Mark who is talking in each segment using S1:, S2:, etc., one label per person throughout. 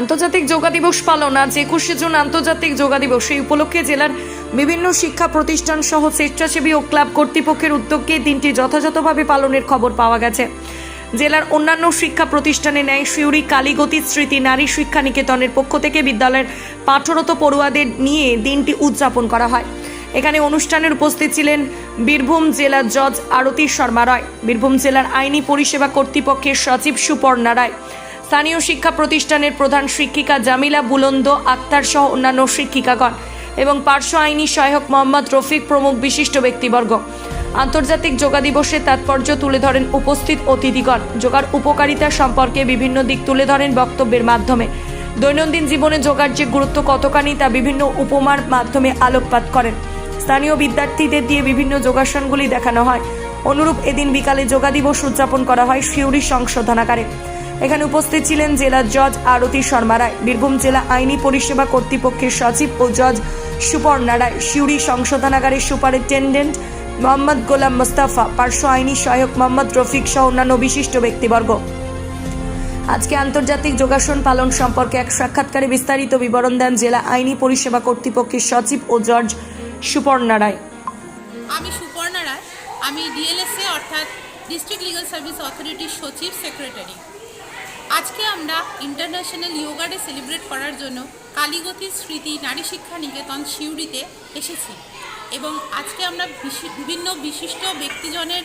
S1: আন্তর্জাতিক যোগা দিবস পালন আজ একুশে জুন আন্তর্জাতিক যোগা দিবস। এই উপলক্ষে জেলার বিভিন্ন শিক্ষা প্রতিষ্ঠান সহ স্বেচ্ছাসেবী ও ক্লাব কর্তৃপক্ষের উদ্যোগে দিনটি যথাযথভাবে পালনের খবর পাওয়া গেছে। জেলার অন্যান্য শিক্ষা প্রতিষ্ঠানে ন্যায় শিউরি কালীগতি, স্মৃতি, নারী শিক্ষা নিকেতনের পক্ষ থেকে বিদ্যালয়ের পাঠরত পড়ুয়াদের নিয়ে দিনটি উদযাপন করা হয়। এখানে অনুষ্ঠানের উপস্থিত ছিলেন বীরভূম জেলার জজ আরতি শর্মা রায়, বীরভূম জেলার আইনি পরিষেবা কর্তৃপক্ষের সচিব সুপর্ণা রায় স্থানীয় শিক্ষা প্রতিষ্ঠানের প্রধান শিক্ষিকা জামিলা বুলন্দ আক্তার সহ অন্যান্য শিক্ষিকাগণ এবং পার্শ্ব আইনি সহায়ক মোহাম্মদ রফিক প্রমুখ বিশিষ্ট ব্যক্তিবর্গ। আন্তর্জাতিক যোগা দিবসের তাৎপর্য তুলে ধরেন উপস্থিত অতিথিগণ। যোগার উপকারিতা সম্পর্কে বিভিন্ন দিক তুলে ধরেন বক্তব্যের মাধ্যমে। দৈনন্দিন জীবনে যোগার যে গুরুত্ব কতখানি তা বিভিন্ন উপমার মাধ্যমে আলোকপাত করেন। স্থানীয় বিদ্যার্থীদের দিয়ে বিভিন্ন যোগাসনগুলি দেখানো হয়। অনুরূপ এদিন বিকালে যোগা দিবস উদযাপন করা হয় শিউরি সংশোধনাগারে। এখানে উপস্থিত ছিলেন জেলা জজ আরতি শর্মা রায়, বীরভূম জেলা আইনি পরিষেবা কর্তৃপক্ষের সচিব ও জজ সুপর্ণা রায় শিউরি সংশোধনাগারের সুপারিনটেন্ডেন্ট মোহাম্মদ গোলাম মোস্তাফা, পার্শ্ব আইনি সহায়ক মোহাম্মদ রফিক সহ অন্যান্য বিশিষ্ট ব্যক্তিবর্গ। আজকে আন্তর্জাতিক যোগাসন পালন সম্পর্কে এক সাক্ষাৎকারে বিস্তারিত বিবরণ দেন জেলা আইনি পরিষেবা কর্তৃপক্ষের সচিব ও জর্জ সুপর্ণা রায়।
S2: আমি সুপর্ণা রায়, আমি ডিএলএসএ, অর্থাৎ ডিস্ট্রিক্ট লিগাল সার্ভিস অথরিটির সচিব, সেক্রেটারি। আজকে আমরা ইন্টারন্যাশনাল ইয়োগা ডে সেলিব্রেট করার জন্য কালীগতি স্মৃতি, নারী শিক্ষা নিকেতন সিউড়িতে এসেছি। এবং আজকে আমরা বিভিন্ন বিশিষ্ট ব্যক্তিজনের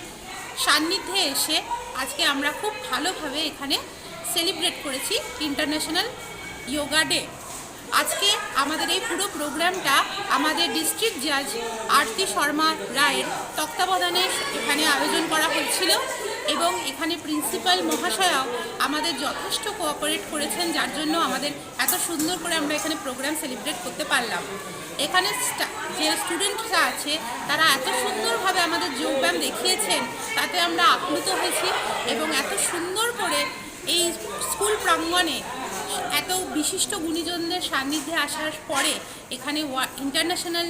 S2: সান্নিধ্যে এসে আজকে আমরা খুব ভালোভাবে এখানে সেলিব্রেট করেছি ইন্টারন্যাশনাল ইয়োগা ডে আজকে আমাদের এই পুরো প্রোগ্রামটা আমাদের ডিস্ট্রিক্ট জাজ আরতি শর্মা রায়ের তত্ত্বাবধানে এখানে আয়োজন করা হয়েছিল। এবং এখানে প্রিন্সিপাল মহাশয়াও আমাদের যথেষ্ট কোঅপারেট করেছেন, যার জন্য আমাদের এত সুন্দর করে আমরা এখানে প্রোগ্রাম সেলিব্রেট করতে পারলাম। এখানে যে স্টুডেন্টরা আছে, তারা এত সুন্দরভাবে আমাদের যোগব্যায়াম দেখিয়েছেন, তাতে আমরা আপ্লুত হয়েছি এবং এত সুন্দর করে এই স্কুল প্রাঙ্গণে এত বিশিষ্ট গুণীজনদের সান্নিধ্যে আসার পরে এখানে ইন্টারন্যাশনাল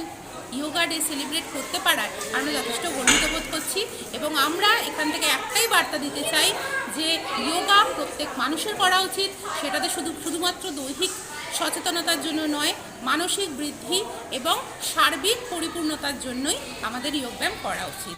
S2: ইয়োগা ডে সেলিব্রেট করতে পারায় আমরা যথেষ্ট গর্বিত বোধ করছি এবং আমরা এখান থেকে একটাই বার্তা দিতে চাই যে ইয়োগা প্রত্যেক মানুষের করা উচিত, সেটাতে শুধু, শুধুমাত্র দৈহিক সচেতনতার জন্য নয়, মানসিক বৃদ্ধি এবং সার্বিক পরিপূর্ণতার জন্যই আমাদের যোগব্যায়াম করা উচিত।